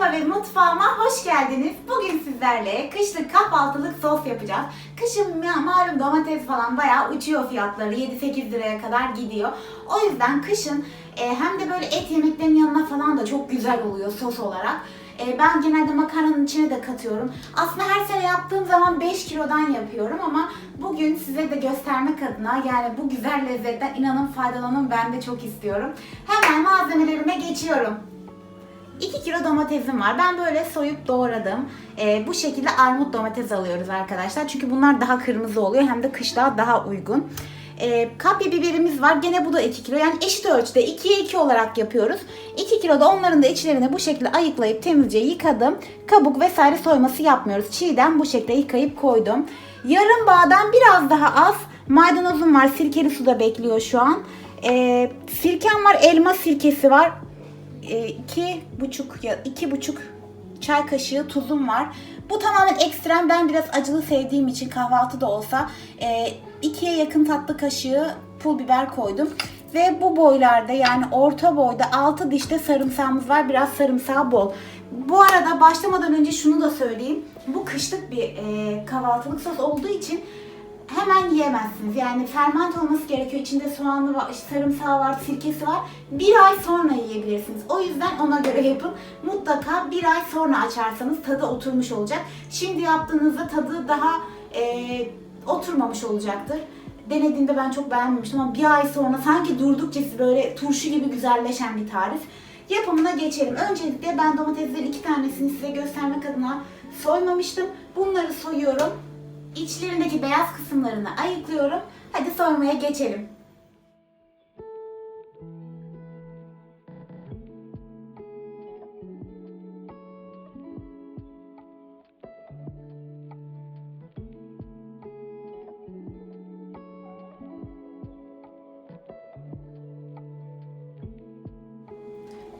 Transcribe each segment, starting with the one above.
Kanalıma ve mutfağıma hoş geldiniz. Bugün sizlerle kışlık kahvaltılık sos yapacağız. Kışın ma- malum domates falan bayağı uçuyor fiyatları. 7-8 liraya kadar gidiyor. O yüzden kışın e, hem de böyle et yemeklerin yanına falan da çok güzel oluyor sos olarak. E, ben genelde makarnanın içine de katıyorum. Aslında her sene yaptığım zaman 5 kilodan yapıyorum ama bugün size de göstermek adına yani bu güzel lezzetten inanın faydalanın ben de çok istiyorum. Hemen malzemelerime geçiyorum. 2 kilo domatesim var. Ben böyle soyup doğradım. Ee, bu şekilde armut domates alıyoruz arkadaşlar. Çünkü bunlar daha kırmızı oluyor. Hem de kışlığa daha uygun. Ee, kapya biberimiz var. Gene bu da 2 kilo. Yani eşit ölçüde 2'ye 2 olarak yapıyoruz. 2 kilo da onların da içlerini bu şekilde ayıklayıp temizce yıkadım. Kabuk vesaire soyması yapmıyoruz. Çiğden bu şekilde yıkayıp koydum. Yarım bağdan biraz daha az maydanozum var. Sirkeli suda bekliyor şu an. Ee, sirkem var. Elma sirkesi var e, iki buçuk ya iki buçuk çay kaşığı tuzum var. Bu tamamen ekstrem. Ben biraz acılı sevdiğim için kahvaltı da olsa e, ikiye yakın tatlı kaşığı pul biber koydum. Ve bu boylarda yani orta boyda 6 dişte sarımsağımız var. Biraz sarımsağı bol. Bu arada başlamadan önce şunu da söyleyeyim. Bu kışlık bir e, kahvaltılık sos olduğu için hemen yiyemezsiniz. Yani ferment olması gerekiyor. İçinde soğanlı var, sarımsağı var, sirkesi var. Bir ay sonra yiyebilirsiniz. O yüzden ona göre yapın. Mutlaka bir ay sonra açarsanız tadı oturmuş olacak. Şimdi yaptığınızda tadı daha e, oturmamış olacaktır. Denediğimde ben çok beğenmemiştim ama bir ay sonra sanki durdukça böyle turşu gibi güzelleşen bir tarif. Yapımına geçelim. Öncelikle ben domateslerin iki tanesini size göstermek adına soymamıştım. Bunları soyuyorum. İçlerindeki beyaz kısımlarını ayıklıyorum. Hadi soymaya geçelim.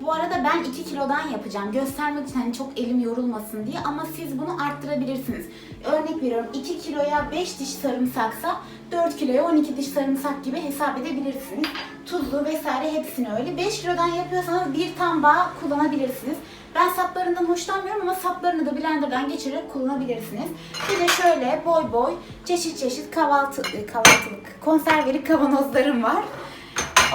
Bu arada ben 2 kilodan yapacağım. Göstermek için hani çok elim yorulmasın diye ama siz bunu arttırabilirsiniz. Örnek veriyorum 2 kiloya 5 diş sarımsaksa 4 kiloya 12 diş sarımsak gibi hesap edebilirsiniz. Tuzlu vesaire hepsini öyle. 5 kilodan yapıyorsanız bir tam bağ kullanabilirsiniz. Ben saplarından hoşlanmıyorum ama saplarını da blenderdan geçirerek kullanabilirsiniz. Bir de şöyle boy boy çeşit çeşit kahvaltı, kahvaltılık konserveli kavanozlarım var.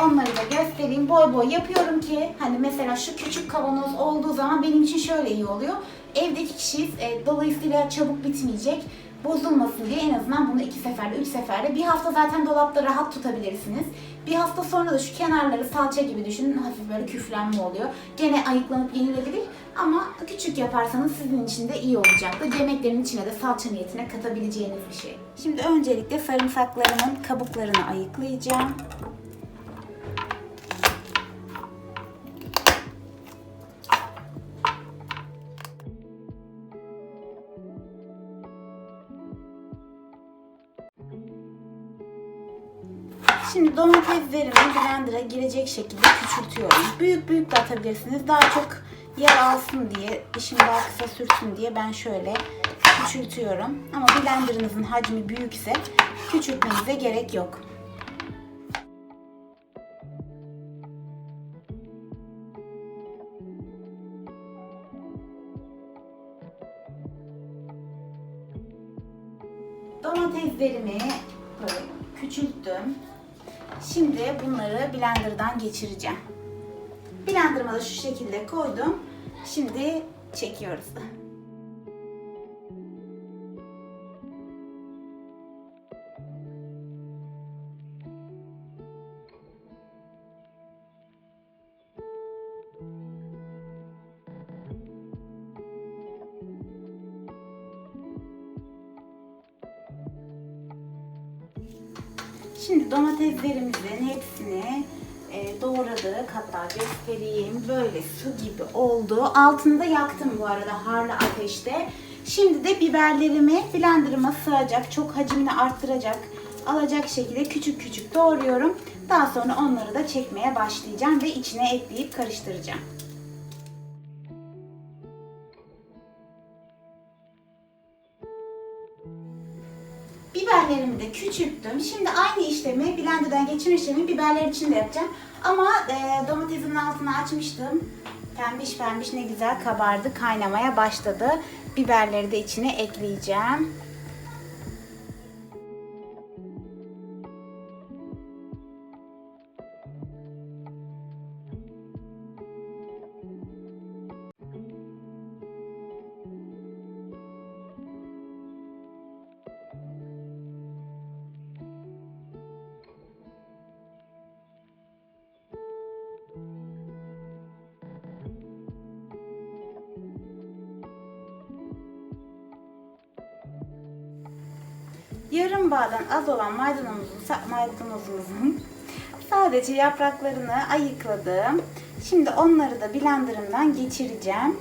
Onları da göstereyim. Boy boy yapıyorum ki hani mesela şu küçük kavanoz olduğu zaman benim için şöyle iyi oluyor. Evde iki kişiyiz. E, dolayısıyla çabuk bitmeyecek. Bozulmasın diye en azından bunu iki seferde, üç seferde. Bir hafta zaten dolapta rahat tutabilirsiniz. Bir hafta sonra da şu kenarları salça gibi düşünün. Hafif böyle küflenme oluyor. Gene ayıklanıp yenilebilir. Ama küçük yaparsanız sizin için de iyi olacaktır. Yemeklerin içine de salça niyetine katabileceğiniz bir şey. Şimdi öncelikle sarımsaklarımın kabuklarını ayıklayacağım. Şimdi domateslerimi blender'a girecek şekilde küçültüyorum. Büyük büyük de atabilirsiniz. Daha çok yer alsın diye, işim daha kısa sürsün diye ben şöyle küçültüyorum. Ama blenderınızın hacmi büyükse küçültmenize gerek yok. Domateslerimi böyle küçülttüm. Şimdi bunları blenderdan geçireceğim. Blenderıma da şu şekilde koydum. Şimdi çekiyoruz. Şimdi domateslerimizin hepsini e, doğradık. Hatta göstereyim. Böyle su gibi oldu. Altını da yaktım bu arada harlı ateşte. Şimdi de biberlerimi blenderıma sığacak, çok hacmini arttıracak, alacak şekilde küçük küçük doğruyorum. Daha sonra onları da çekmeye başlayacağım ve içine ekleyip karıştıracağım. Küçülttüm. Şimdi aynı işlemi blenderdan geçirme işlemi biberler için de yapacağım. Ama e, domatesimin altını açmıştım. Pembiş pembiş ne güzel kabardı. Kaynamaya başladı. Biberleri de içine ekleyeceğim. Yarım bağdan az olan maydanozumuzun, maydanozumuzun sadece yapraklarını ayıkladım. Şimdi onları da blenderımdan geçireceğim.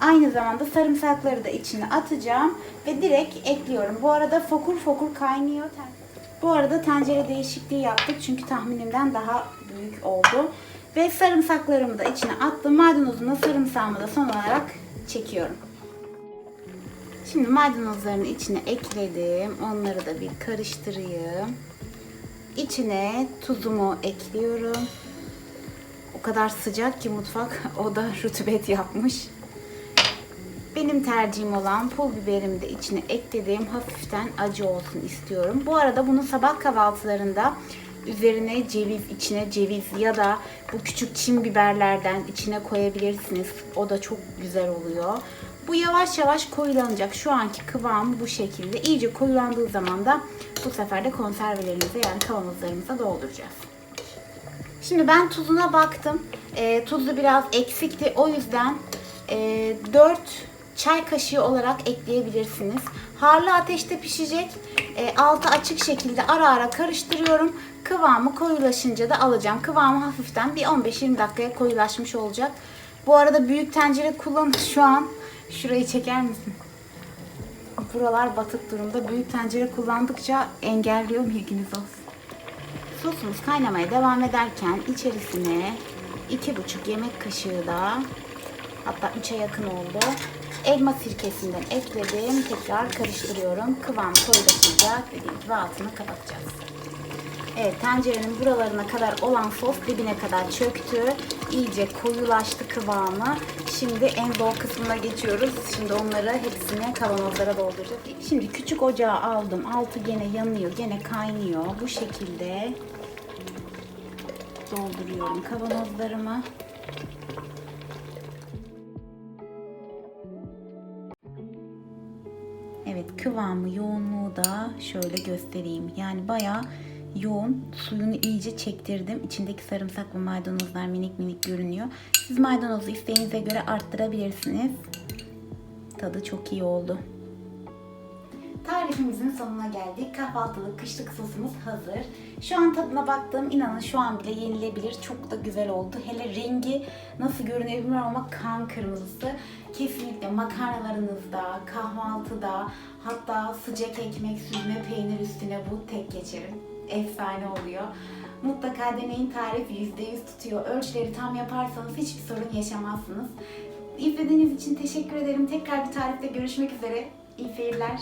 Aynı zamanda sarımsakları da içine atacağım ve direkt ekliyorum. Bu arada fokur fokur kaynıyor. Bu arada tencere değişikliği yaptık çünkü tahminimden daha büyük oldu. Ve sarımsaklarımı da içine attım. Maydanozumla sarımsağımı da son olarak çekiyorum. Şimdi maydanozlarını içine ekledim. Onları da bir karıştırayım. İçine tuzumu ekliyorum. O kadar sıcak ki mutfak o da rutubet yapmış. Benim tercihim olan pul biberimi de içine ekledim. Hafiften acı olsun istiyorum. Bu arada bunu sabah kahvaltılarında üzerine ceviz, içine ceviz ya da bu küçük çim biberlerden içine koyabilirsiniz. O da çok güzel oluyor. Bu yavaş yavaş koyulanacak. Şu anki kıvamı bu şekilde. İyice koyulandığı zaman da bu sefer de konservelerimize yani kavanozlarımıza dolduracağız. Şimdi ben tuzuna baktım. E, tuzu biraz eksikti. O yüzden e, 4 çay kaşığı olarak ekleyebilirsiniz. Harlı ateşte pişecek. E, altı açık şekilde ara ara karıştırıyorum. Kıvamı koyulaşınca da alacağım. Kıvamı hafiften bir 15-20 dakikaya koyulaşmış olacak. Bu arada büyük tencere kullan şu an. Şurayı çeker misin? Buralar batık durumda. Büyük tencere kullandıkça engelliyor bilginiz olsun. Sosumuz kaynamaya devam ederken içerisine 2,5 yemek kaşığı da hatta 3'e yakın oldu. Elma sirkesinden ekledim. Tekrar karıştırıyorum. Kıvam koyulaşınca dediğim gibi altını kapatacağız. Evet tencerenin buralarına kadar olan sos dibine kadar çöktü. İyice koyulaştı kıvamı. Şimdi en zor kısmına geçiyoruz. Şimdi onları hepsini kavanozlara dolduracağız. Şimdi küçük ocağı aldım. Altı gene yanıyor, gene kaynıyor. Bu şekilde dolduruyorum kavanozlarımı. Kıvamı yoğunluğu da şöyle göstereyim. Yani bayağı yoğun. Suyunu iyice çektirdim. İçindeki sarımsak ve maydanozlar minik minik görünüyor. Siz maydanozu isteğinize göre arttırabilirsiniz. Tadı çok iyi oldu. Tarifimizin sonuna geldik. Kahvaltılık kışlık sosumuz hazır. Şu an tadına baktığım inanın şu an bile yenilebilir. Çok da güzel oldu. Hele rengi nasıl görünüyor bilmiyorum ama kan kırmızısı. Kesinlikle makarnalarınızda, kahvaltıda, hatta sıcak ekmek, süzme peynir üstüne bu tek geçerim. Efsane oluyor. Mutlaka deneyin tarif %100 tutuyor. Ölçüleri tam yaparsanız hiçbir sorun yaşamazsınız. İzlediğiniz için teşekkür ederim. Tekrar bir tarifte görüşmek üzere. İyi seyirler.